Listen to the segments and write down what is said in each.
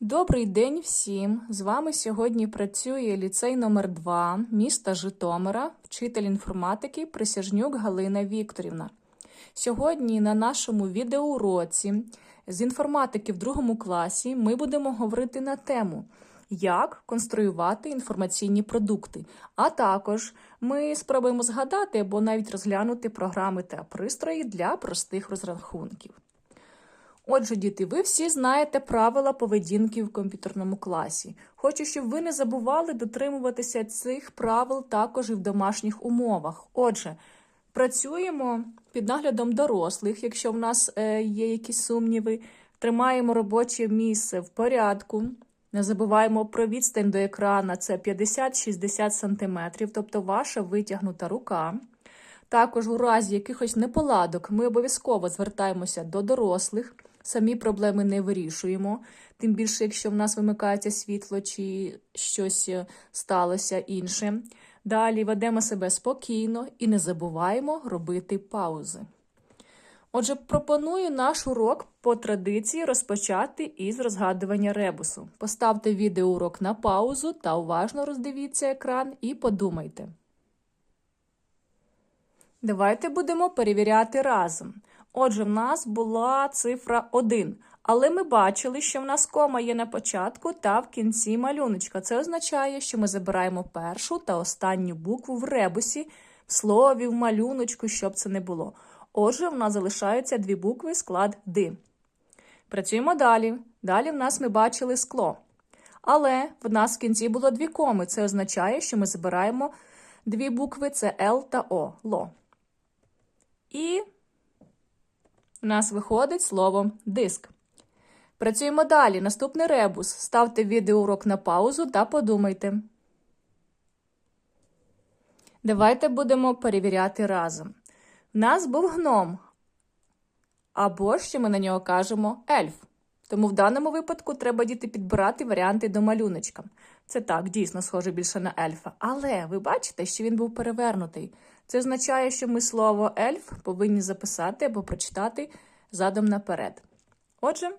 Добрий день всім! З вами сьогодні працює ліцей номер 2 міста Житомира, вчитель інформатики Присяжнюк Галина Вікторівна. Сьогодні на нашому відеоуроці з інформатики в другому класі ми будемо говорити на тему, як конструювати інформаційні продукти. А також ми спробуємо згадати або навіть розглянути програми та пристрої для простих розрахунків. Отже, діти, ви всі знаєте правила поведінки в комп'ютерному класі. Хочу, щоб ви не забували дотримуватися цих правил також і в домашніх умовах. Отже, працюємо під наглядом дорослих, якщо в нас е, є якісь сумніви, тримаємо робоче місце в порядку. Не забуваємо про відстань до екрана, це 50-60 см, тобто ваша витягнута рука. Також у разі якихось неполадок ми обов'язково звертаємося до дорослих, самі проблеми не вирішуємо, тим більше, якщо в нас вимикається світло чи щось е, сталося інше. Далі ведемо себе спокійно і не забуваємо робити паузи. Отже, пропоную наш урок по традиції розпочати із розгадування ребусу. Поставте відеоурок на паузу та уважно роздивіться екран і подумайте. Давайте будемо перевіряти разом. Отже, в нас була цифра 1, але ми бачили, що в нас кома є на початку та в кінці малюночка. Це означає, що ми забираємо першу та останню букву в ребусі, в слові, в малюночку, щоб це не було. Отже, в нас залишаються дві букви склад «ди». Працюємо далі. Далі в нас ми бачили скло. Але в нас в кінці було дві коми. Це означає, що ми забираємо дві букви це Л та О. Ло. І у нас виходить слово диск. Працюємо далі. Наступний ребус. Ставте відеоурок на паузу та подумайте. Давайте будемо перевіряти разом. У нас був гном. Або ще ми на нього кажемо ельф. Тому в даному випадку треба діти підбирати варіанти до малюночка. Це так, дійсно схоже більше на ельфа. Але ви бачите, що він був перевернутий. Це означає, що ми слово ельф повинні записати або прочитати задом наперед. Отже,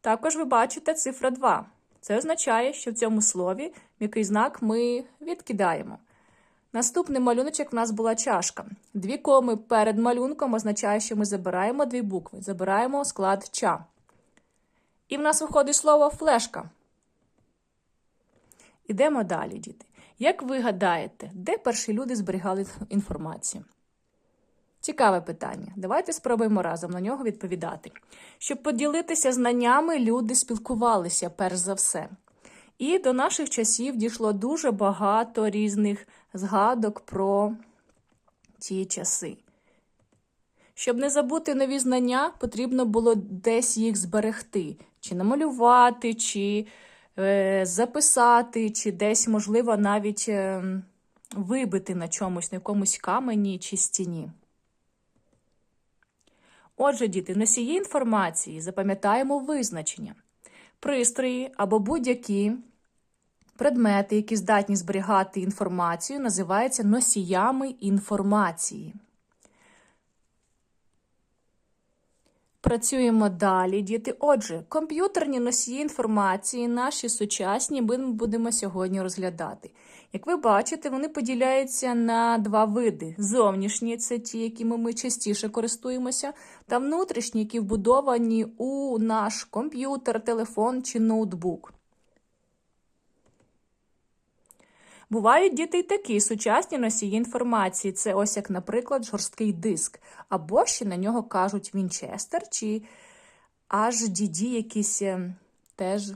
також ви бачите цифра 2. Це означає, що в цьому слові м'який знак ми відкидаємо. Наступний малюночок в нас була чашка. Дві коми перед малюнком означає, що ми забираємо дві букви. Забираємо склад ча. І в нас виходить слово флешка. Ідемо далі, діти. Як ви гадаєте, де перші люди зберігали інформацію? Цікаве питання. Давайте спробуємо разом на нього відповідати. Щоб поділитися знаннями, люди спілкувалися перш за все. І до наших часів дійшло дуже багато різних згадок про ті часи. Щоб не забути нові знання, потрібно було десь їх зберегти, чи намалювати, чи записати, чи десь, можливо, навіть е, вибити на чомусь, на якомусь камені чи стіні. Отже, діти, носії інформації запам'ятаємо визначення. Пристрої або будь-які предмети, які здатні зберігати інформацію, називаються носіями інформації. Працюємо далі, діти. Отже, комп'ютерні носії інформації, наші сучасні, ми будемо сьогодні розглядати. Як ви бачите, вони поділяються на два види: зовнішні це ті, якими ми частіше користуємося, та внутрішні, які вбудовані у наш комп'ютер, телефон чи ноутбук. Бувають діти й такі сучасні носії інформації. Це ось як, наприклад, жорсткий диск. Або ще на нього кажуть Вінчестер чи HDD якийсь е, теж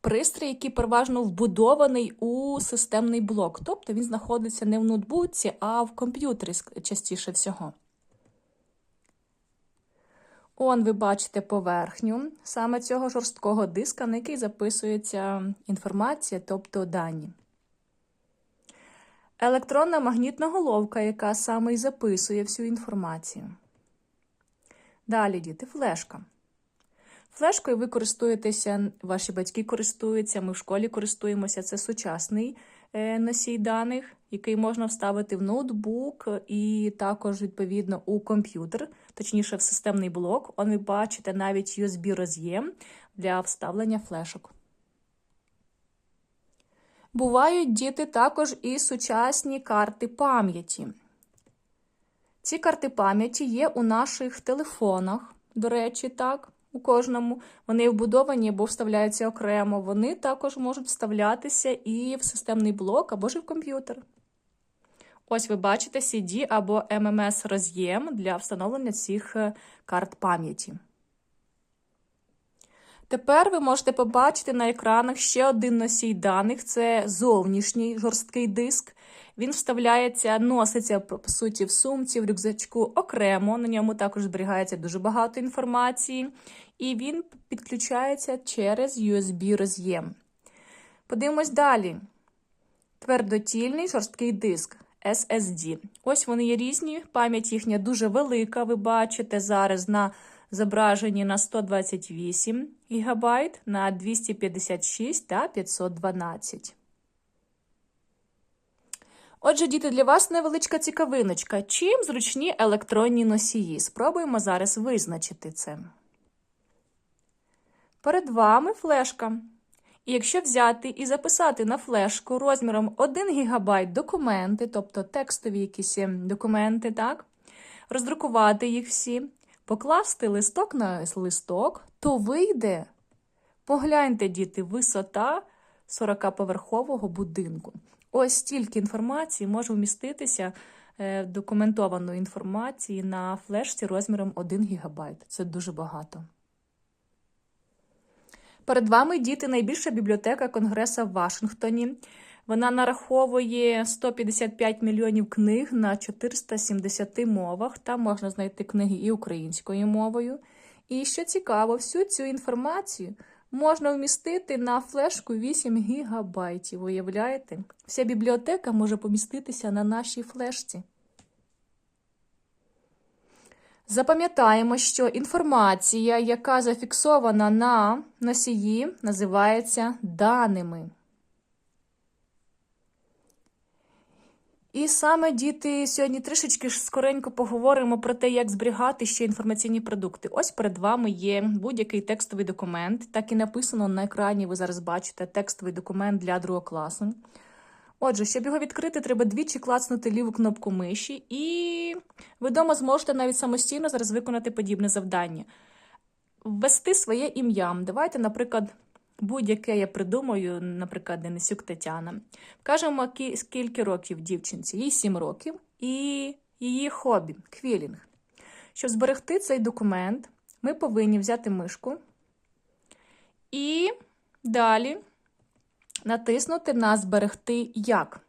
пристрій, який переважно вбудований у системний блок. Тобто він знаходиться не в ноутбуці, а в комп'ютері частіше всього. Он, ви бачите поверхню саме цього жорсткого диска, на який записується інформація, тобто дані. Електронна магнітна головка, яка саме і записує всю інформацію. Далі, діти, флешка. Флешкою ви користуєтеся, ваші батьки користуються, ми в школі користуємося. Це сучасний е, носій даних, який можна вставити в ноутбук і також, відповідно, у комп'ютер. Точніше, в системний блок. Он ви бачите навіть USB роз'єм для вставлення флешок. Бувають діти також і сучасні карти пам'яті. Ці карти пам'яті є у наших телефонах, до речі, так, у кожному. Вони вбудовані або вставляються окремо. Вони також можуть вставлятися і в системний блок, або ж в комп'ютер. Ось ви бачите CD або MMS роз'єм для встановлення цих е, карт пам'яті. Тепер ви можете побачити на екранах ще один носій даних це зовнішній жорсткий диск. Він вставляється, носиться, по суті, в сумці, в рюкзачку окремо. На ньому також зберігається дуже багато інформації, і він підключається через USB-роз'єм. Подивимось далі. Твердотільний жорсткий диск SSD. Ось вони є різні, пам'ять їхня дуже велика. Ви бачите зараз на зображенні на 128 ГБ, на 256 та 512. Отже, діти, для вас невеличка цікавиночка. Чим зручні електронні носії? Спробуємо зараз визначити це. Перед вами флешка. І якщо взяти і записати на флешку розміром 1 ГБ документи, тобто текстові якісь документи, так, роздрукувати їх всі, покласти листок на листок, то вийде, погляньте, діти, висота 40-поверхового будинку. Ось стільки інформації може вміститися е, документованої інформації на флешці розміром 1 ГБ. Це дуже багато. Перед вами діти найбільша бібліотека Конгреса в Вашингтоні. Вона нараховує 155 мільйонів книг на 470 мовах. Там можна знайти книги і українською мовою. І що цікаво, всю цю інформацію можна вмістити на флешку 8 гігабайтів. Уявляєте? Вся бібліотека може поміститися на нашій флешці. Запам'ятаємо, що інформація, яка зафіксована на носії, називається даними. І саме діти сьогодні трішечки скоренько поговоримо про те, як зберігати ще інформаційні продукти. Ось перед вами є будь-який текстовий документ. Так і написано на екрані, ви зараз бачите текстовий документ для другого класу. Отже, щоб його відкрити, треба двічі клацнути ліву кнопку миші, і ви вдома зможете навіть самостійно зараз виконати подібне завдання. Ввести своє ім'я. Давайте, наприклад, будь-яке я придумаю, наприклад, Денисюк Тетяна. Вкажемо, скільки років дівчинці, їй 7 років, і її хобі квілінг. Щоб зберегти цей документ, ми повинні взяти мишку і далі натиснути на Зберегти як.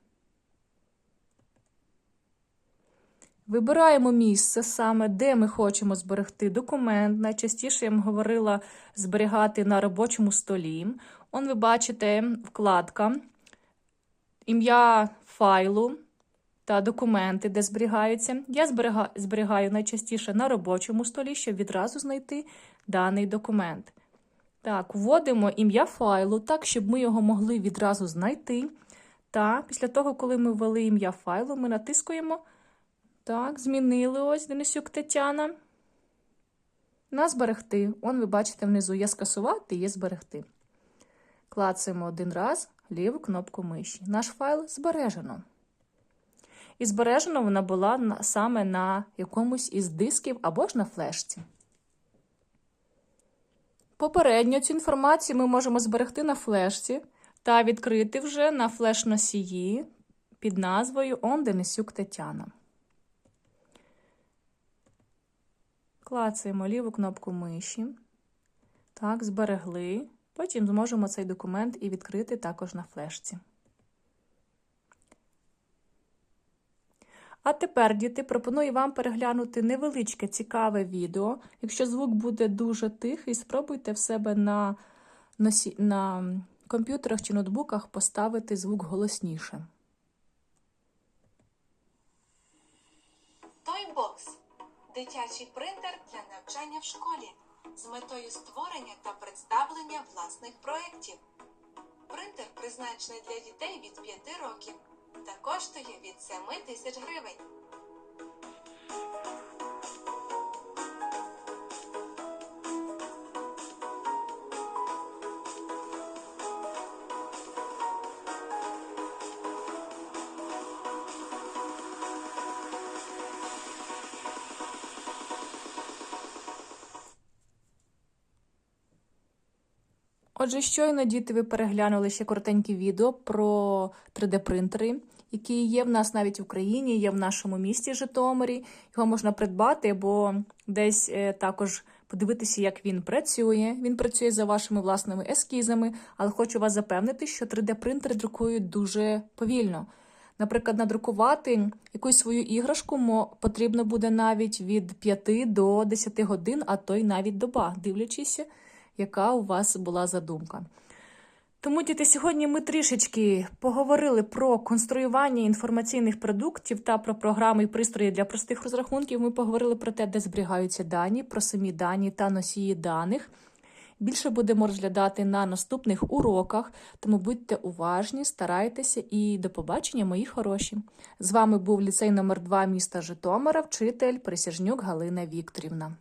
Вибираємо місце саме, де ми хочемо зберегти документ. Найчастіше я вам говорила зберігати на робочому столі. Он ви бачите вкладка, ім'я файлу та документи, де зберігаються. Я зберігаю найчастіше на робочому столі, щоб відразу знайти даний документ. Так, вводимо ім'я файлу, так, щоб ми його могли відразу знайти. Та після того, коли ми ввели ім'я файлу, ми натискуємо. Так, змінили ось Денисюк Тетяна. На зберегти. Он, ви бачите, внизу є скасувати, є зберегти. Клацаємо один раз ліву кнопку миші. Наш файл збережено. І збережена вона була саме на якомусь із дисків або ж на флешці. Попередньо цю інформацію ми можемо зберегти на флешці та відкрити вже на флеш-носії під назвою Он Денисюк Тетяна. Клацаємо ліву кнопку миші. Так, зберегли. Потім зможемо цей документ і відкрити також на флешці. А тепер, діти, пропоную вам переглянути невеличке цікаве відео. Якщо звук буде дуже тихий, спробуйте в себе на, носі... на комп'ютерах чи ноутбуках поставити звук голосніше. Тойбокс дитячий принтер для навчання в школі з метою створення та представлення власних проєктів. Принтер призначений для дітей від 5 років коштує від 7 тисяч гривень. Отже, щойно діти ви переглянули ще коротеньке відео про 3D-принтери, які є в нас навіть в Україні, є в нашому місті Житомирі. Його можна придбати або десь е, також подивитися, як він працює. Він працює за вашими власними ескізами, але хочу вас запевнити, що 3D-принтери друкують дуже повільно. Наприклад, надрукувати якусь свою іграшку потрібно буде навіть від 5 до 10 годин, а то й навіть доба, дивлячись, яка у вас була задумка. Тому, діти, сьогодні ми трішечки поговорили про конструювання інформаційних продуктів та про програми і пристрої для простих розрахунків. Ми поговорили про те, де зберігаються дані, про самі дані та носії даних. Більше будемо розглядати на наступних уроках, тому будьте уважні, старайтеся і до побачення, мої хороші. З вами був ліцей номер 2 міста Житомира, вчитель Присяжнюк Галина Вікторівна.